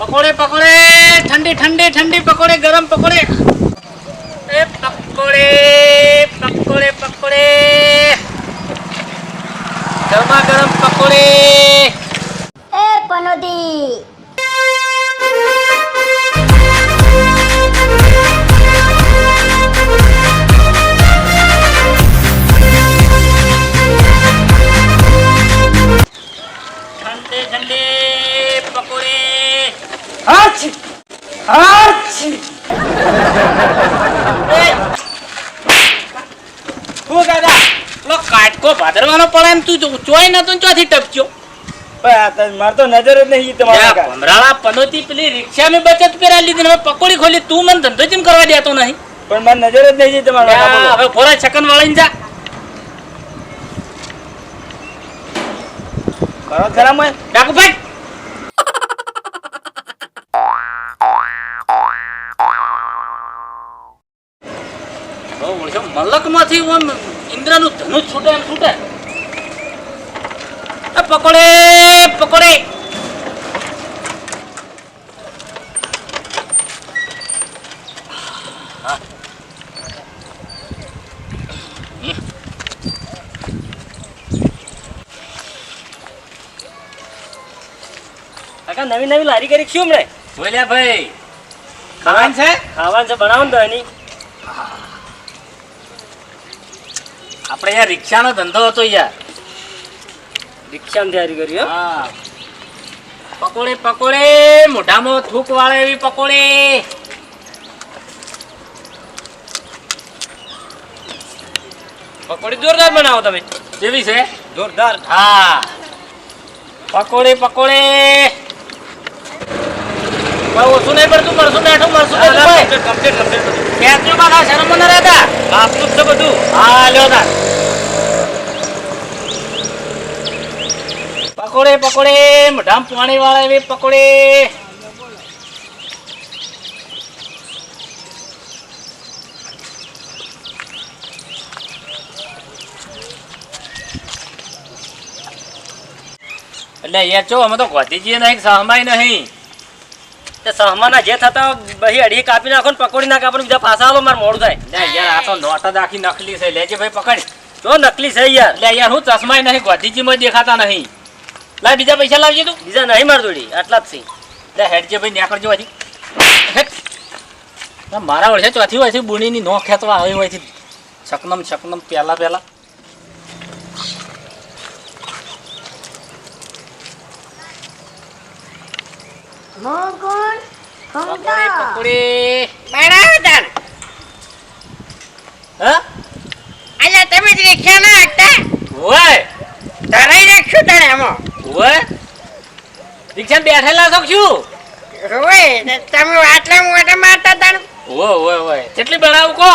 પકોડે પકોડે, ઠંડી ઠંડી ઠંડી, પકોડે, ગરમ પકોડે. એ પકોડે પકોડે પકોડે. ગરમા ગરમ પકોડે. એ પનોતી. તું ચોય નતો ચોથી ટપક્યો. મારે તો નજર જ નહીં તમારા ભમરાળા પનોતી પેલી રિક્ષા મેં બચત કરાવી લીધી હવે પકોડી ખોલી તું મને ધંધો જેમ કરવા દેતો નહીં? પણ મારી નજર જ નહીં તમારા હવે ફોરા છકન વાળીને જા. કરો ખરા મેં ડાકુ ભાઈ મલકમાંથી ઓમ ઇન્દ્રનું ધનુષ છૂટે એમ છૂટે. પકોડે પકોડે. કાકા નવી નવી લારી કરી શું હમણે? બોલ્યા ભાઈ. ખાવાનું છે? ખાવાનું છે બનાવો ને તો આપણે યાર રિક્ષાનો ધંધો હતો યાર. રિક્ષાની તૈયારી કરી હો. પકોડે પકોડે મોઢામાં થૂક વાળે એવી પકોડે. પકોડી જોરદાર બનાવો તમે. જેવી છે? જોરદાર હા. પકોડે પકોડે. ઓછું નહીં પડતું? મરસું બેઠું ભાઈ. કમ્પ્લીટ કમ્પ્લીટ શરમ ન રહેતા. છે બધું. હા લ્યો તાર. પકોડે પકોડે. મઢામ પાણી વાળા એવી પકોડે. એટલે યાર જો અમે તો ગોધીજી નહીં સહમાય નહીં. તે સહમાના જે થતા બહી અઢી કાપી નાખો ને પકોડી નાખે આપણે બીજા પાછા આવો મારે મોડું થાય. લે યાર આ તો નોટ જ આખી નકલી છે. લેજે ભાઈ પકડ. જો નકલી છે યાર. એટલે યાર હું ચશ્માય નહીં ગોધીજીમાં દેખાતા નહીં. લાય બીજા પૈસા લાવજે તું. બીજા નહીં માર જોડી આટલા જ છે. લે હેડજે ભાઈ નેકળજો હજી ના, મારા વર્ષે ચોથી હોય છે બુણીની નો ખેંચવા આવી હોય છે. શકનમ શકનમ પહેલા પહેલા. મોગુણ પકોડી પકોડી. બનાવો હા? અલ્યા તમે જ રિક્ષા ના હતા ઓય ધરાઈ રાખશું તને એમાં ઓય રિક્ષા બેઠેલા છો શું? હોય તમે આટલા મોટા મારતા તાન ઓય ઓય ઓય કેટલી બનાવું કો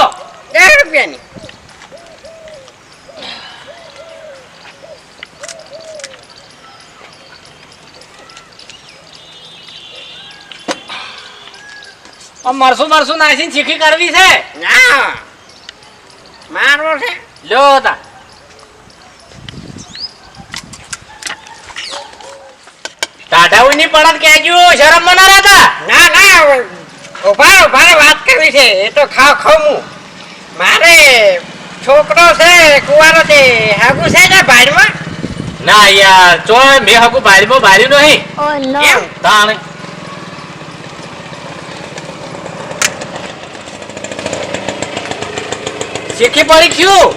દસ રૂપિયાની. મરસું મરસું નાખીને ચીખી કરવી છે? ના મારો છે. લ્યો તા. ટાઢાઉની પડત કહેજો શરમમાં રાતા ના ના ઊભા ઊભા વાત કરવી છે એ તો ખાવ ખાવું મારે છોકરો છે કુવારો છે હાગુ છે ને ભાડમાં? ના યાર ચો મેં હકુ બારીમાં બાર્યું નહીં. ઓ નો. તાણ. શીખી પડી ક્યું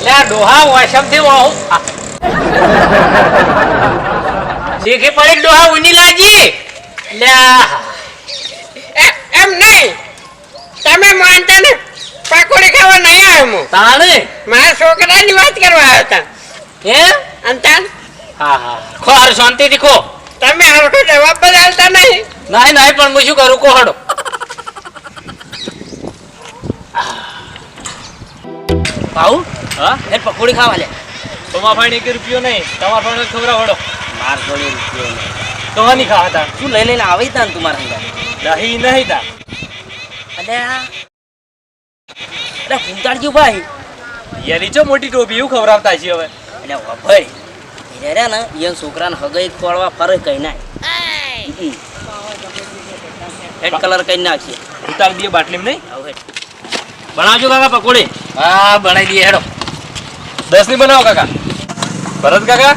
લે ડોહા ડોહા વાશમથી વાહુ. શીખી પડી ડોહા ઉની લાગી? લે આ. એ- એમ નહીં. તમે માનતા ને પકોડી ખાવા નહીં આવ્યો હું. તાણે? મારા છોકરાની વાત કરવા આવ્યો હતા હે? અંતાન હા હા ખો હારું શાંતિથી ખો. તમે હરખો જવાબ બદલતા નહીં. નહીં નહીં પણ હું શું કરું? કોહડો ભાઉ હા? એ પકોડી ખાવા લે. તમારા પાસે એક રૂપિયો નહીં તમારા પાસે ખબર વડો માર જોડે રૂપિયો નહીં. તો નહીં ખાવા તા શું લઈ લઈને આવી તા ને મારા અંદર નહીં નહીં તા. અલે અરે ફૂંટાડજો ભાઈ. યારી ચો મોટી ટોપી એવું ખવડાવતા છે હવે. અલે ભાઈ હીરા રહ્યા ને ઈયન છોકરાને હગઈ કોળવા ફરે કઈ ના. હેડ કલર કઈ નાખશે ઉતાર દઈએ બાટલીમાં નહીં? હવે બનાવજો કાકા પકોડી. હા બનાવી દઈએ હેડો. દસની બનાવો કાકા. ભરત કાકા?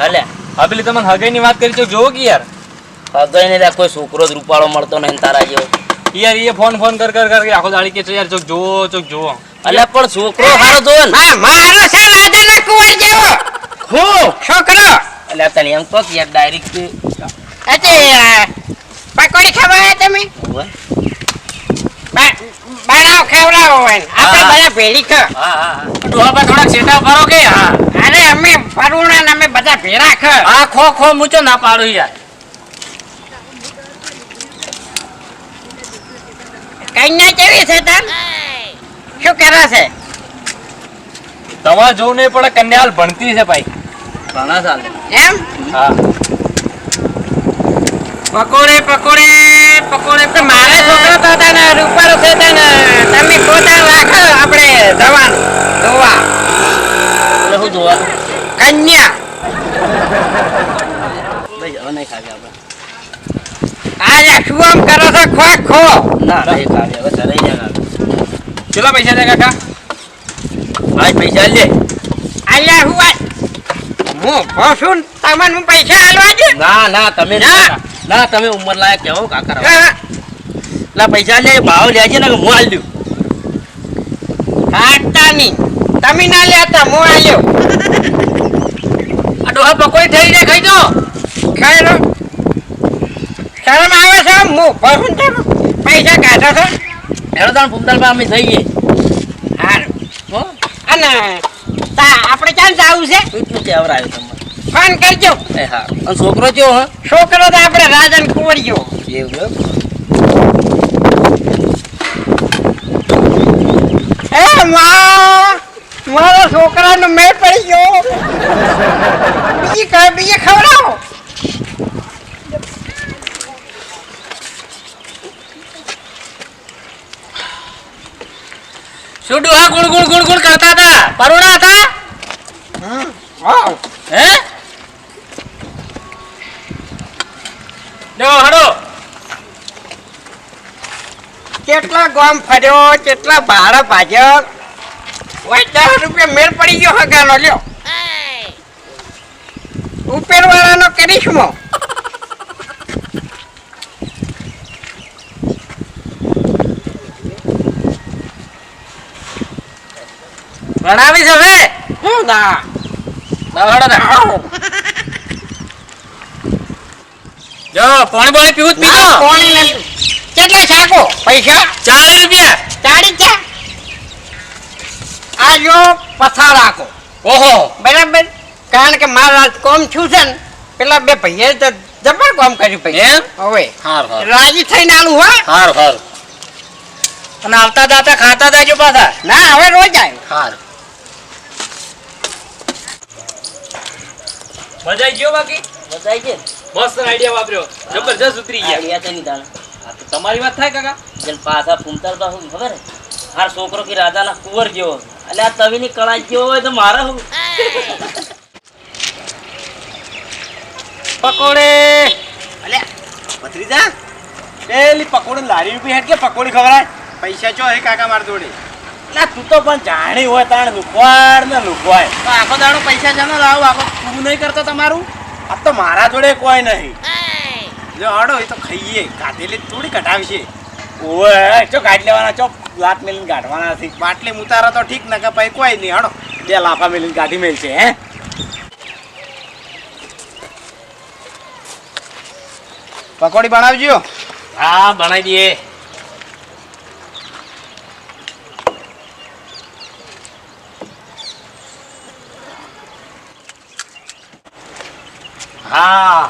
હાલે. આ પેલી તમને હગાઈની વાત કરી છો જોવો કે યાર. હગાઈ ને કોઈ છોકરો જ રૂપાળો મળતો નહીં તારા જેવો. યાર એ ફોન ફોન કર કર કર કે આખો દાડી કે છે યાર ચોક જોવો ચોક જોવો. અલ્યા પણ છોકરો સારો જોવો ને. હા મારો છે રાજાના કુંવર જેવો. હો? છોકરો. અલ્યા તને એમ તો કે યાર ડાયરેક્ટ અતે પકોડી ખાવા તમે? બા- બનાવો ખવડાવો આપણે બધા ભેળી ખા. હા હા હા. ડોહા થોડાક સેટા ફરો કે? હા અરે અમે પરુણા ને અમે બધા ભેળા ખા. હા ખો ખો મૂચો ના પાડું યાર. કન્યા કેવી છે તમ શું કરે છે? તમારે જોવું નહીં પડે કન્યા હાલ ભણતી છે ભાઈ. ઘણા સાલ. એમ? હા. પકોડે પકોડે. પકોડે તો મારે છોકરો તો તને રૂપારો છે તને તમે પોતા રાખો આપણે જવાનું. જોવા. એટલે શું જોવા? કન્યા. ભાઈ હવે નહીં ખાવી આપણે. આજે શું આમ કરો છો? ખો ખો ના નહીં ખાવી હવે જાય કેટલા પૈસા છે કાકા. ભાઈ પૈસા લે. આલ્યા હું હું ને તમને હું પૈસા આલવા દે ના ના તમે ના. ના તમે ઉંમર લાયક કહેવો કાકા રહો. હા, લા પૈસા લે ભાવ લેજે ને હું આલ દઉં હાટતા નહીં. તમે ના લેતા હું આલ્યો. આ ડોહા કોઈ થઈ જાય ખાઈ દો ખાઈ લો શરમ આવે છે હું ભોસું તો. પૈસા કાઢો છો. એનો તાણ ફૂમતાલ અમે જઈએ. હા હો? અને તા આપણે ક્યાં જવું છે? એટલું છે આવરાયો તમને ફોન કરજો. એ હા. અને છોકરો જો હ? છોકરો તો આપણે રાજન કુંવરિયો. એવું? એ માં મારા છોકરાનો મે પડી ગયો. બીજી કઈ બીજી ખવડાવો. શું આ ગુણ ગુણ ગુણ ગુણ કરતા હતા. પરોડા હતા? વાવ. હે? હડો. કેટલા ગામ ફર્યો કેટલા ભાડા ભાજ્યો દસ રૂપિયા મેળ પડી ગયો હગાનો લ્યો. ઉપેર વાળાનો કરીશમો ભણાવીશ હવે? હું ના હડો ને આવો. જો પાણી પાણી પીવું પીજો. કોણી નથી. કેટલા છાકો પૈસા? ચાલીસ રૂપિયા. ચાળી ચા આ જો પથાર રાખો ઓહો. બરાબર? કારણ કે મારા કોમ થયું છે ને પેલા બે ભાઈએ તો જબર કોમ કર્યું ભાઈ. એમ? હવે. હાર હાર. રાજી થઈને આલું હા. હાર હાર. અને આવતા દાતા ખાતા દાજો પાછા. ના હવે રોજ આવ્યો હાર. મજા આવી ગયો બાકી? બધાય છે મસ્ત આઈડિયા વાપર્યો. જબરજસ્ત ઉતરી ગયા. આઈડિયા તેની તો તમારી વાત થાય કાકા. જેને પાછા ફૂમતાલ તો હું ખબર હાર છોકરો કે રાજાના કુંવર જેવો. એટલે આ તવીની કળા જેવો હોય તો મારે હું? પકોડે. ભત્રીજા પેલી પકોડી લારી ઊભી હેડ કે પકોડી ખવડાય. પૈસા ચો હે કાકા માર જોડે? ના તું તો પણ જાણી હોય તાણ લુકવાડ ને લુકવાય આખો દાડો પૈસા જાનો લાવ આખો તું નહીં કરતો તમારું? આ તો મારા જોડે કોઈ નહીં. જો આડો એ તો ખાઈએ. કાઢેલી થોડી કઢાવશે. ઓય ચો કાઢી લેવાના ચો લાત મેલીને કાઢવાના છે. બાટલી ઉતારા તો ઠીક ન કે ભાઈ કોઈ નહીં હડો. બે લાફા મેલીને કાઢી મેલશે હે? પકોડી બનાવજો. હા બનાવી દઈએ. હા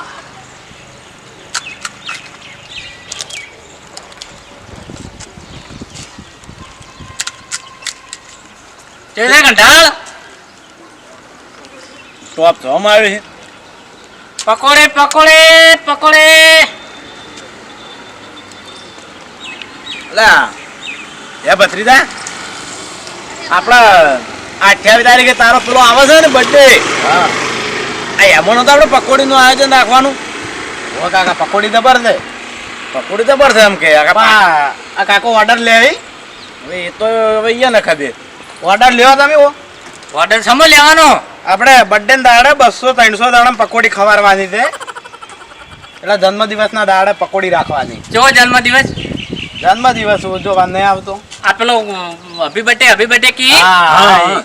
ચેલા કંટાળ ટોપ જોવામાં આવ્યું છે પકોડે પકોડે પકોડે અલા હે ભત્રીજા આપણા અઠ્યાવીસ તારીખે તારો પેલો આવે છે ને બર્થડે આ એમાં તો આપણે પકોડીનું આયોજન રાખવાનું? ઓ કાકા પકોડી જબર છે. પકોડી જબર છે એમ કે આ કાકો ઓર્ડર લે હવે એ તો હવે અહીંયા ને ખબર. ઓર્ડર લેવા તમે ઓ ઓર્ડર સમજ લેવાનો. આપણે બર્થડે દાડે બસો ત્રણસો દાડે પકોડી ખવારવાની છે. એટલે જન્મદિવસના દાડે પકોડી રાખવાની. જો જન્મદિવસ? જન્મદિવસ ઉજવવા નહીં આવતો. આ પેલો અભી બટે અભી કી? હા,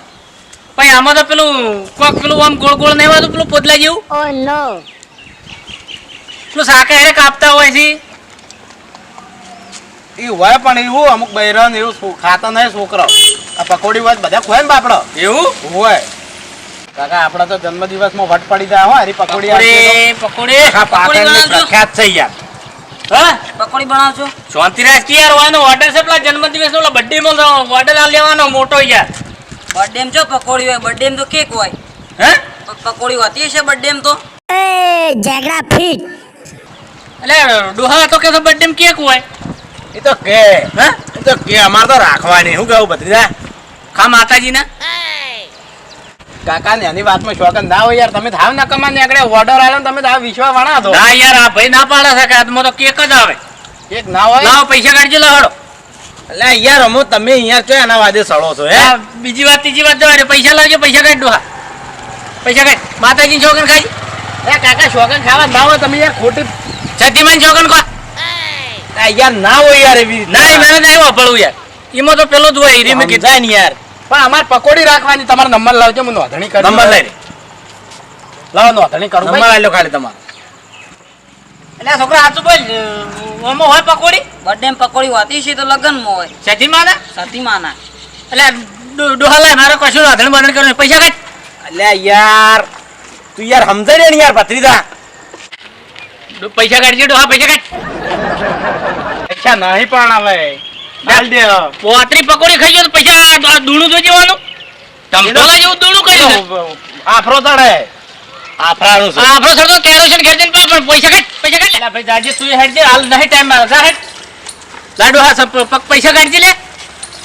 પછી આમાં તો પેલું કોક પેલું આમ ગોળ ગોળ નહીં હોતું પેલું પોદલા જેવું? ઓ નો પેલું શાકાહારી કાપતા હોય છે. એ હોય પણ એવું અમુક બૈરન એવું ખાતા નહીં છોકરો આ પકોડી હોય બધા ખોય ને બાપડો. એવું? હોય. કાકા આપડે તો જન્મદિવસમાં વટ પડી જાય હોય હરી પકોડી પકોડી પકોડી. થઈ ગયા. પ્રખ્યાત છે યાર હા? પકોડી બનાવજો. શાંતિરાજ કી યાર હોય ઓર્ડર છે પેલા જન્મદિવસ પેલા બર્થડે માં ઓર્ડર આ લેવાનો મોટો યાર. બર્થડે જો પકોડી હોય બર્થડે તો કેક હોય. હે? પકોડી હોતી હશે બર્થડે તો? એ ઝઘડા ફીટ. એટલે ડોહા તો કે બર્થડે માં કેક હોય. એ તો કે. હે? એ તો કે અમારે તો રાખવાની. શું કહું ભત્રીજા? ખા માતાજી ના કાકા ને એની વાતમાં શોખ ના હોય યાર. તમે થાવ ના કમાને આગળ ઓર્ડર આવ્યો તમે થાવ વિશ્વા વણા દો ના યાર આ ભાઈ ના પાડે છે કે આજમાં તો કેક જ આવે. એક ના હોય? લાવો પૈસા કાઢજો લાવડો એટલે યાર અમો તમે યાર ચો એના વાદે સળો છો હે? બીજી વાત ત્રીજી વાત જવા પૈસા લાવજો પૈસા કાઢ ડોહા પૈસા કાઢ. માતાજી છોકન ખાજી એ કાકા શોખન ખાવા ના હોય તમે યાર ખોટી છઠ્ઠીમાં છોકન કો યાર ના હોય યાર એવી ના મને નહીં વાપરવું યાર. એમાં તો પેલો જ હોય હીરી મેં કીધું ને યાર. પણ અમારે પકોડી રાખવાની તમારો નંબર લાવજો મને નોંધણી કરી નંબર લઈ. લાવો નોંધણી કરું નંબર ભાઈ. ખાલી તમારો. એટલે આ છોકરા સાચું બોલ ઓમો હોય પકોડી? બર્થડે પકોડી હોતી છે તો લગનમાં હોય. માના ના સતીમાના. એટલે ડો- ડોહા લાય મારે કશું રાધણ બાંધણ કરવાનું પૈસા કાઢ. એટલે યાર તું યાર સમજાય ને યાર ભત્રીજા. ડો- પૈસા કાઢજો ડોહા પૈસા કાઢ. પૈસા નહીં પણ આવે ડાલ દે. પોતરી પકોડી ખાઈ તો પૈસા દૂણું જોઈ જવાનું ટમટોલા જેવું દૂણું કર્યું છે. આફરો તળે આફરાનું છે. આફરો આપણો સરતો કેરોસીન ખેંચીને પા પણ પૈસા કાઢ પૈસા કાઢ. લે ભાઈ દાજી તું હેડ દે હાલ નહીં ટાઈમમાં જા હેડ. લાડુ હા પૈસા કાઢજી લે.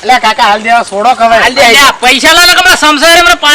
એટલે કાકા હાલ દેવા સોડો હાલ દે પૈસા લાગે કમરા હમણાં પાંચ